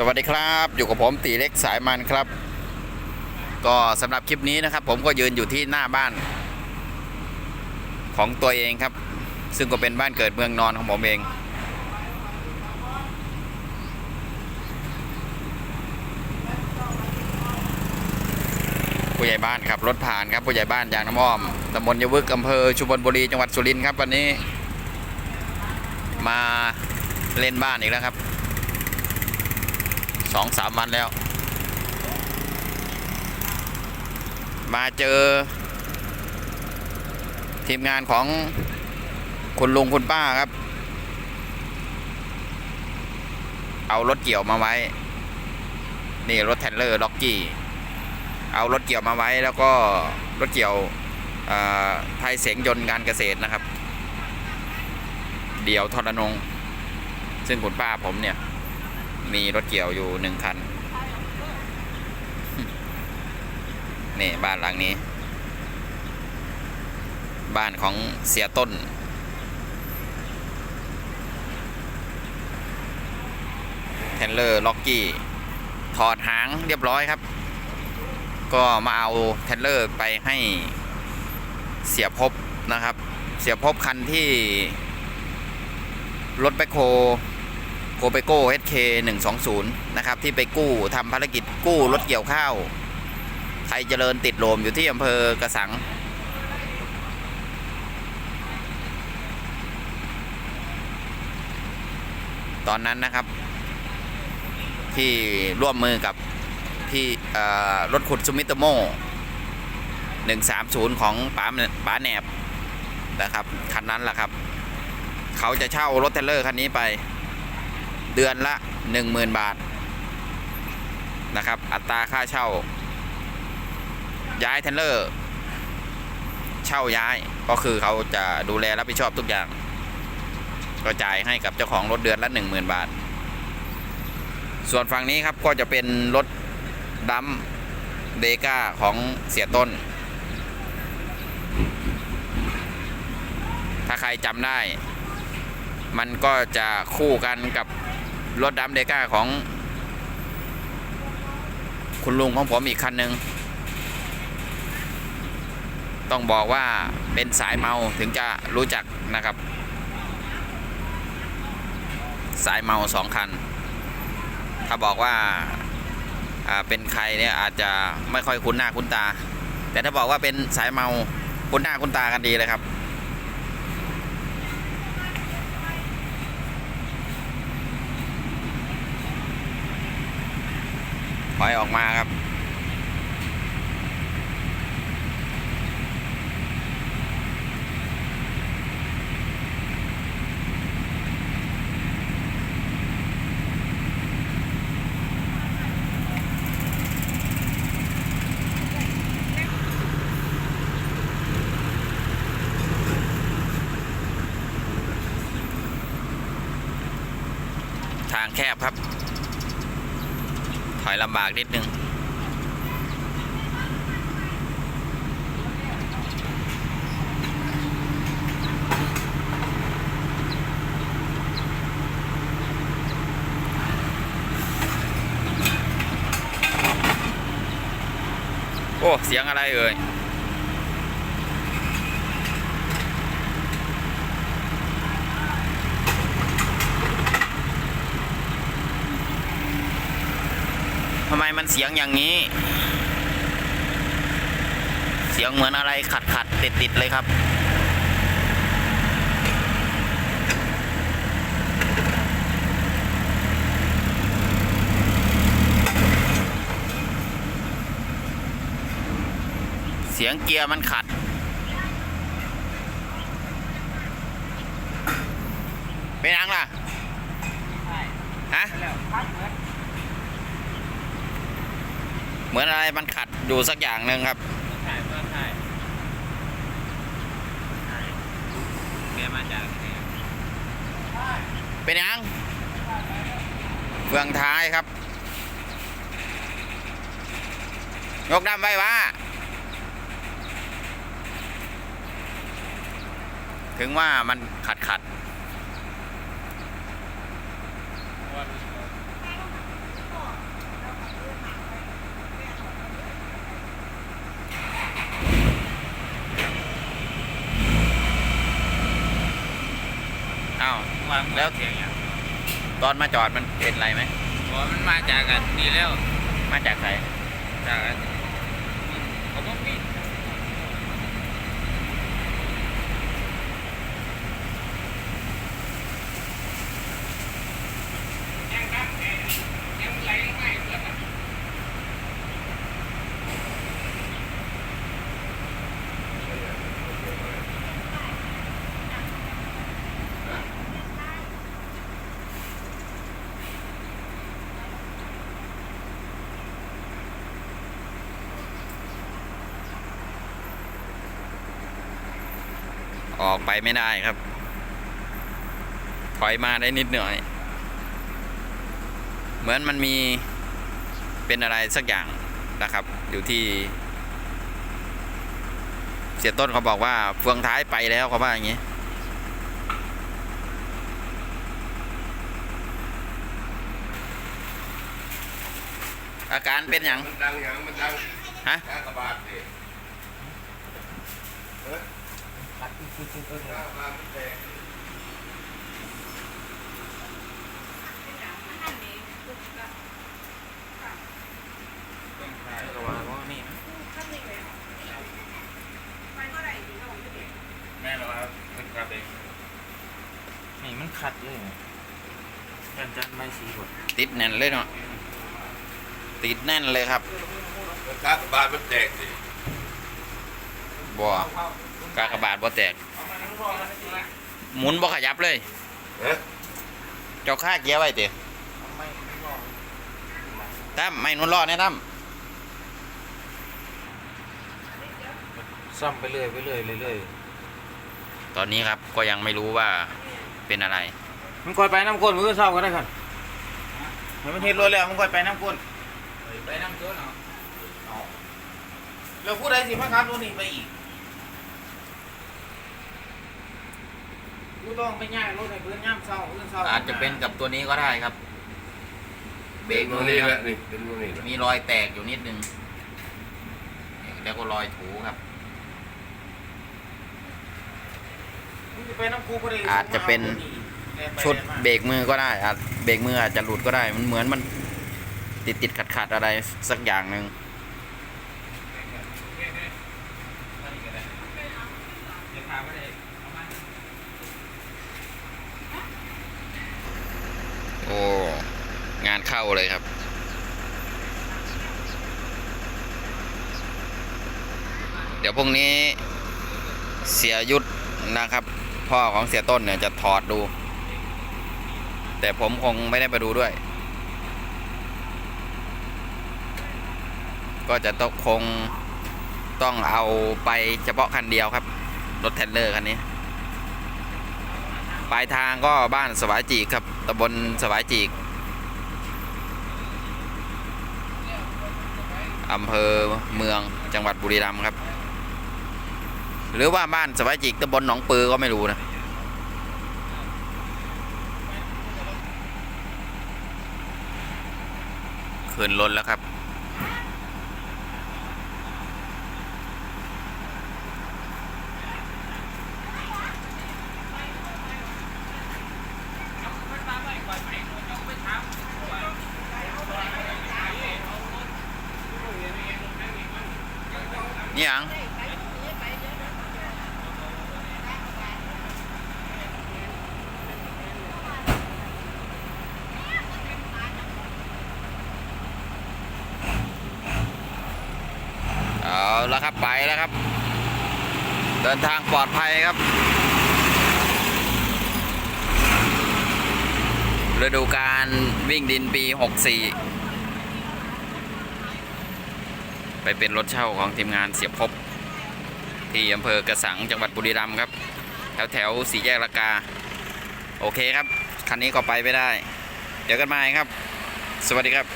สวัสดีครับ อยู่กับผมตีเล็กสายมันครับ ก็สำหรับคลิปนี้นะครับ ผมก็ยืนอยู่ที่หน้าบ้าน ของตัวเองครับ ซึ่งก็เป็นบ้านเกิดเมืองนอนของผมเอง ผู้ใหญ่บ้านครับรถผ่านครับผู้ใหญ่บ้านยางน้ำอ้อมตำบลยวึกอำเภอชุมพลบุรีจังหวัดสุรินทร์ครับวันนี้ มาเล่นบ้านอีกแล้วครับ สองสามวันแล้ว มาเจอ ทีมงานของคุณลุงคุณป้าครับ เอารถเกี่ยวมาไว้ นี่รถแทนเลอร์ล็อกกี้ เอารถเกี่ยวมาไว้แล้วก็รถเกี่ยวไทยเสียงยนต์การเกษตรนะครับ เดี่ยวทรนง ซึ่งคุณป้าผมเนี่ย มีรถเกี่ยวอยู่หนึ่งคัน นี่ บ้านหลังนี้ บ้านของเสียต้นเทนเลอร์ล็อกกี้ ถอดหางเรียบร้อยครับ ก็มาเอาเทนเลอร์ไปให้เสียภพบนะครับ เสียภพบคันที่รถแบคโฮ โกเปโก้ HK 120 นะครับ ที่ไปกู้ทำภารกิจกู้รถเกี่ยวข้าว ไทยเจริญติดโลมอยู่ที่อำเภอกระสัง ตอนนั้นนะครับ ที่ร่วมมือกับพี่รถขุดซูมิโตโม่130 ของป๋าป๋าแหนบนะครับ คันนั้นแหละครับ เขาจะเช่ารถเทรลเลอร์คันนี้ไป เดือนละ 10,000 บาทนะครับ อัตราค่าเช่า ย้ายเทนเลอร์ เช่าย้ายก็คือเขาจะดูแลรับผิดชอบทุกอย่างก็จ่ายให้กับเจ้าของรถเดือนละ 10,000 บาท ส่วนฝั่งนี้ครับก็จะเป็นรถดัมเดก้าของเสียต้น ถ้าใครจำได้ มันก็จะคู่กันกับ รถดัมเดก้าของ คุณลุงของผมอีกคันหนึ่งต้องบอกว่าเป็นสายเมาถึงจะรู้จักนะครับ สายเมาสองคัน ถ้าบอกว่าอ่าเป็นใครเนี่ยอาจจะไม่ค่อยคุ้นหน้าคุ้นตา แต่ถ้าบอกว่าเป็นสายเมาคุ้นหน้าคุ้นตากันดีเลยครับ อยออกมาครับ ทางแคบครับ ถอยลำบากนิดนึงโอ้ เสียงอะไรเอ่ยำไมมันเสียงอย่างนี้ เสียงเหมือนอะไรขัดขัดติดติดเลยครับเสียงเกียร์มันขัด เป็นยังล่ะ ฮะ เหมือนอะไรมันขัดอยู่สักอย่างหนึ่งครับถ่ายเพื่อถ่ายแกมาจากไหนเป็นยังเฟืองท้ายครับ ยกดำไว้ว่า ถึงว่ามันขัดขัด้าวว่แล้ว เสียงนี่ยตอนมาจอดมันเป็นอะไรไหม บอกมันมาจากกันนี่แล้วมาจากไหนจากอ ออกไปไม่ได้ครับ ถอยมาได้นิดหน่อย เหมือนมันมีเป็นอะไรสักอย่างนะครับ อยู่ที่ เสียต้นเขาบอกว่าเฟืองท้ายไปแล้วเขาว่าอย่างนี้อาการเป็นอย่างมันดังอย่างมันดังฮะกากบาทดิเออกากบาทมันแตกระวังว่านี่แม่ระวังมันขับเองนี่มันขัดเลยกันจันไม่สีหมดติดแน่นเลยเนาะติดแน่นเลยครับมันกากบาทมันแตกดิบ่ กากบาทบ่แตก หมุนบ่ขยับเลยเอ๊ะเจ้าค่าเกียร์ไว้เตะตั้มไม่นุ่นรอดเนี่ยตั้มซ่อมไปเรื่อยไปเรื่อยเรื่อยตอนนี้ครับก็ยังไม่รู้ว่าเป็นอะไร มันคอยไปน้ำก้นมือเศร้าก็ได้กันเห็นมันเห็นรถแล้วมันคอยไปน้ำก้นไปน้ำก้นเอาแล้วผู้ใดสิมาครับรถนี่ไปอีกกู ต้องไปย่างรถให้เพื่อนย่ำเศร้าเพื่อนเศร้าอาจจะเป็นกับตัวนี้ก็ได้ครับ เบรกตัวมือนี้คแหรัละบนี่เป็นตัวนี้แหละมีรอยแตกอยู่นิดนึงแล้วก็รอยถูครับมึงจะไปน้ำกูผู้ใดอาจจะเป็นชุดเบรกมือก็ได้อาจเบรกมืออาจจะหลุดก็ได้ มันเหมือนมันติดติดขัดขัดๆอะไรสักอย่างหนึ่ง โอ้ งานเข้าเลยครับ เดี๋ยวพรุ่งนี้เสียยุทธนะครับ พ่อของเสียต้นเนี่ยจะถอดดู แต่ผมคงไม่ได้ไปดูด้วย ก็จะต้องคงต้องเอาไปเฉพาะคันเดียวครับ รถเทรลเลอร์คันนี้ปลายทางก็บ้านสวายจีกครับตำบลสวายจีก อำเภอเมืองจังหวัดบุรีรัมย์ครับ หรือว่าบ้านสวายจิกตำบลหนองปือก็ไม่รู้นะขึ้นรถแล้วครับ ยังเอาแล้วครับไปแล้วครับ เดินทางปลอดภัยครับฤดูการวิ่งดินปี 64 ไปเป็นรถเช่าของทีมงานเสียบพบ ที่อำเภอกระสังจังหวัดบุรีรัมย์ครับ แถวแถวสี่แยกละกา โอเคครับ คันนี้ก็ไปไม่ได้ เดี๋ยวกันใหม่ครับ สวัสดีครับ